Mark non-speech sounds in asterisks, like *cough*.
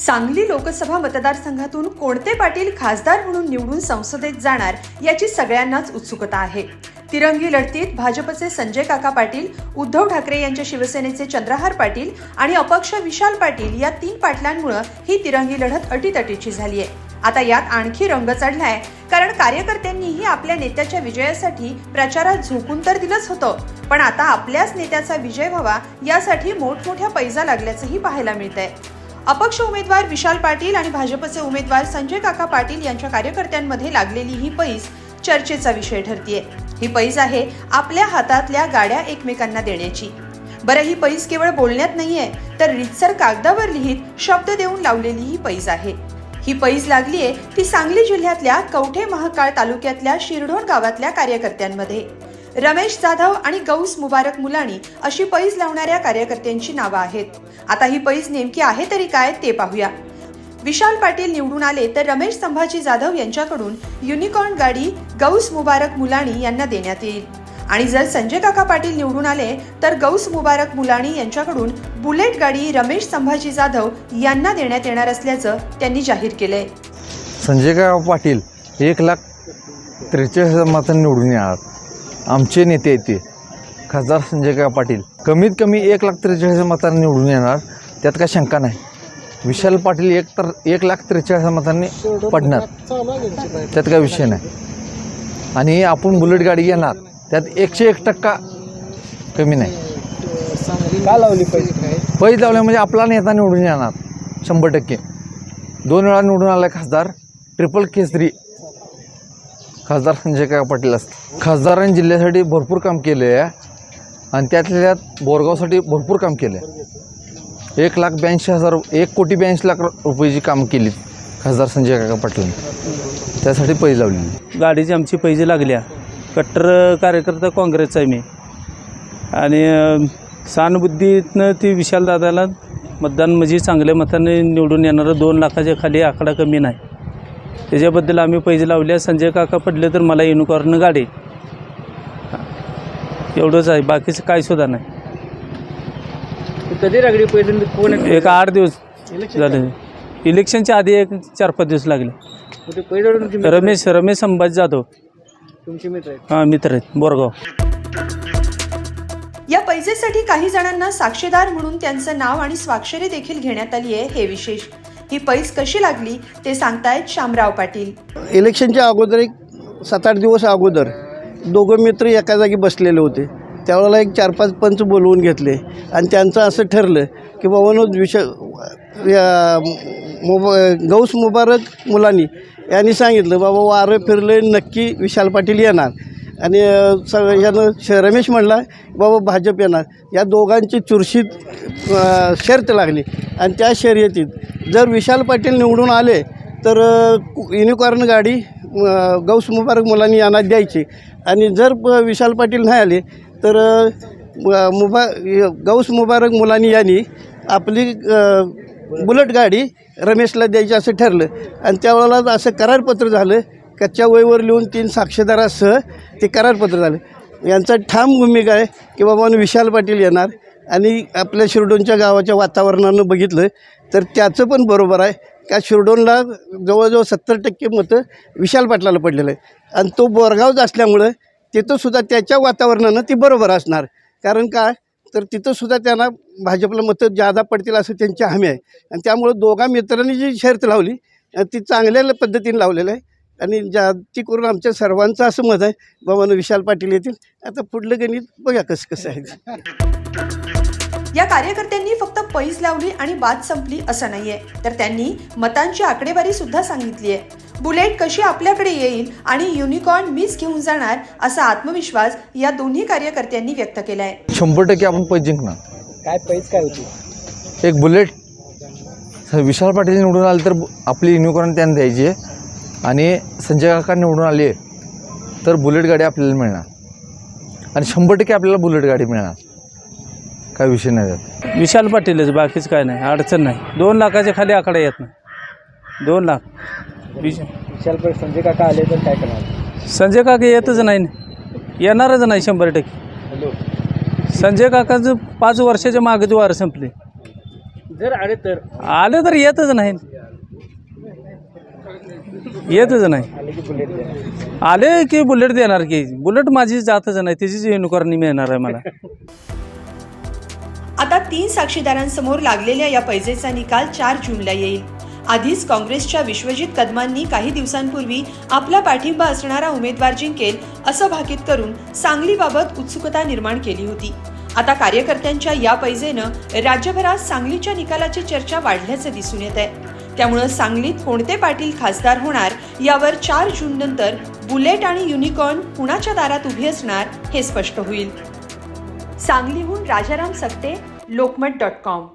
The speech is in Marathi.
सांगली लोकसभा मतदारसंघातून कोणते पाटील खासदार म्हणून निवडून संसदेत जाणार याची सगळ्यांनाच उत्सुकता आहे. तिरंगी लढतीत भाजपचे संजय काका पाटील उद्धव ठाकरे यांच्या शिवसेनेचे चंद्रहार पाटील आणि अपक्ष विशाल पाटील या तीन पाटलांमुळे ही तिरंगी लढत अटीतटीची झाली आहे आता यात आणखी रंग चढलाय कारण कार्यकर्त्यांनीही आपल्या नेत्याच्या विजयासाठी प्रचारात झोकून तर दिलंच होतं पण आता आपल्याच नेत्याचा विजय व्हावा यासाठी मोठमोठ्या पैजा लागल्याचंही पाहायला मिळतंय. अपक्ष उमेदवार विशाल पाटील आणि भाजपचे उमेदवार संजय काका पाटील यांच्या कार्यकर्त्यांमध्ये लागलेली ही पैस चर्चेचा विषय ठरतीये. ही पैस आहे आपल्या हातातल्या गाड्या एकमेकांना देण्याची. बरं ही पैस केवळ बोलण्यात नाहीये तर रितसर कागदावर लिहित शब्द देऊन लावलेली ही पैस आहे. ही पैस लागलीये ती सांगली जिल्ह्यातल्या कवठे महाकाळ तालुक्यातल्या शिरढोण गावातल्या कार्यकर्त्यांमध्ये. रमेश जाधव आणि गौस मुबारक मुलाणी अशी पैज लावणाऱ्या कार्यकर्त्यांची नावं आहेत. आता ही पैज नेमकी आहे तरी काय ते पाहूया. विशाल पाटील निवडून आले तर रमेश संभाजी जाधव यांच्याकडून युनिकॉर्न गाडी गौस मुबारक मुलाणी यांना देण्यात येईल. आणि जर संजय काका पाटील निवडून आले तर गौस मुबारक मुलाणी यांच्याकडून बुलेट गाडी रमेश संभाजी जाधव यांना देण्यात येणार असल्याचं त्यांनी जाहीर केलंय. संजयराव पाटील एक लाख त्रेचाळीस हजार मतांनी निवडून येणार. आमचे नेते आहेत ते खासदार संजयराव पाटील. कमीत कमी एक लाख त्रेचाळीस मतांनी निवडून येणार. त्यात काय शंका नाही. विशाल पाटील एक तर एक लाख त्रेचाळीस मतांनी पडणार. त्यात काय विषय नाही. आणि आपण बुलेट गाडी घेणार. त्यात एकशे एक टक्का कमी नाही. का लावली पाहिजे काय पैज लावल्या म्हणजे आपला नेता निवडून येणार. शंभर टक्के. दोन वेळा निवडून आला खासदार. ट्रिपल केसरी. खासदार संजय काका पाटील असतात खासदारांनी जिल्ह्यासाठी भरपूर काम केले आहे आणि त्यातल्या त्यात बोरगावसाठी भरपूर काम केलं आहे. एक लाख ब्याऐंशी हजार एक कोटी ब्याऐंशी लाख रुपयाची कामं केली खासदार संजय काका पाटलांनी. त्यासाठी पैसे लावली गाडीची आमची पैसे लागल्या. कट्टर कार्यकर्ता काँग्रेसचा आहे मी. आणि अं, सहानुभूतीतनं ती विशालदादाला मतदान म्हणजे चांगल्या मताने निवडून येणारं दोन लाखाच्या खाली आकडा कमी नाही. त्याच्याबद्दल आम्ही पैसे लावले. संजय काका पडले तर मला युनिकॉर्न गाडी. एवढंच आहे. बाकीचं काय सुद्धा नाही. कधी लागली पहिले कोण एक आठ दिवस झाले. इलेक्शनच्या आधी एक चार पाच दिवस लागले. रमेश रमेश संभाजी जाधव. तुमचे मित्र हां मित्र आहेत. बोरगाव. या पैसेसाठी काही जणांना साक्षीदार म्हणून त्यांचं नाव आणि स्वाक्षरी देखील घेण्यात आली आहे. हे विशेष ही पैस कशी लागली ते सांगतायत शामराव पाटील. इलेक्शनच्या अगोदर एक सात आठ दिवस अगोदर दोघं मित्र एका जागी बसलेले होते. त्यावेळेला एक चार पाच पंच बोलवून घेतले आणि त्यांचं असं ठरलं की बाबांनो विष मोबा मुब गौस मुबारक मुलांनी यांनी सांगितलं बाबा वारं फिरलं नक्की विशाल पाटील येणार. आणि स यानं श रमेश म्हणला बाबा भाजप येणार. या दोघांची चुरशीत शर्त लागली. आणि त्या शर्यतीत जर विशाल पाटील निवडून आले तर युनिकॉर्न गाडी गौस मुबारक मुलांनी यांना द्यायची. आणि जर प- विशाल पाटील नाही आले तर मुबा गौस मुबारक मुलांनी यांनी आपली बुलट बुलेट गाडी रमेशला द्यायची असं ठरलं. आणि त्यावेळेला असं करारपत्र झालं कच्च्या वयवर लिहून तीन साक्षीदारासह ते करारपत्र झालं. यांचा ठाम भूमिका आहे की बाबा विशाल पाटील येणार आणि आपल्या शिरडोनच्या गावाच्या वातावरणानं बघितलं तर त्याचं पण बरोबर आहे का शिरडोनला जवळजवळ सत्तर टक्के मतं विशाल पाटलाला पडलेलं आहे. आणि तो बोरगावच असल्यामुळं तिथंसुद्धा त्याच्या वातावरणानं ती बरोबर असणार. कारण काय तर तिथंसुद्धा त्यांना भाजपला मतं जादा पडतील असं त्यांची हमी आहे. आणि त्यामुळं दोघा मित्रांनी जी शर्त लावली ती चांगल्या पद्धतीने लावलेलं आहे. आणि जाती करून आमच्या सर्वांचं असं मत आहे बाबांनो विशाल पाटील येतील आता पुढलं गणित बघा कसं कसं आहे या कार्यकर्त्यांनी फक्त पैज लावली आणि बाद संपली असं नाहीये. तर त्यांनी मतांची आकडेवारी सुद्धा सांगितली आहे बुलेट कशी आपल्याकडे येईल आणि युनिकॉर्न मीच घेऊन जाणार असा आत्मविश्वास या दोन्ही कार्यकर्त्यांनी व्यक्त केलाय. शंभर टक्के आपण पैज जिंकणार. काय पैज काय होती? एक बुलेट. विशाल पाटील निवडून आले तर आपली युनिकॉर्न त्यांना द्यायची आहे. आणि संजय काका निवडून आले तर बुलेट गाडी आपल्याला मिळणार. आणि शंभर टक्के आपल्याला बुलेट गाडी मिळणार. काय विषय नाही त्यात. विशाल पाटीलच बाकीच काय नाही अडचण नाही. दोन लाखाच्या खाली आकडा येत नाही. दोन लाख. विश विशाल पर संजय काका आले तर काय करणार? संजय काका येतच नाही. ना. येणारच नाही शंभर टक्के. हॅलो. संजय काकाचं पाच वर्षाच्या मागेच वार संपले. जर आले तर? आले तर येतच नाही. येतच नाही आले की बुलेट देणार की? बुलेट माझी जातच नाही त्याचीच युनिकॉर्नी मिळणार आहे मला. *laughs* आता तीन साक्षीदारांसमोर लागलेल्या या पैजेचा निकाल चार जूनला येईल. आधीच काँग्रेसच्या विश्वजित कदमांनी काही दिवसांपूर्वी आपला पाठिंबा असणारा उमेदवार जिंकेल असं भाकीत करून सांगलीबाबत उत्सुकता निर्माण केली होती. आता कार्यकर्त्यांच्या या पैजेनं राज्यभरात सांगलीच्या निकालाची चर्चा वाढल्याचं दिसून येत आहे त्यामुळं सांगलीत कोणते पाटील खासदार होणार यावर चार जून नंतर बुलेट आणि युनिकॉर्न कुणाच्या दारात उभी असणार हे स्पष्ट होईल. सांगलीहून राजाराम सक्ते लोकमत डॉट कॉम.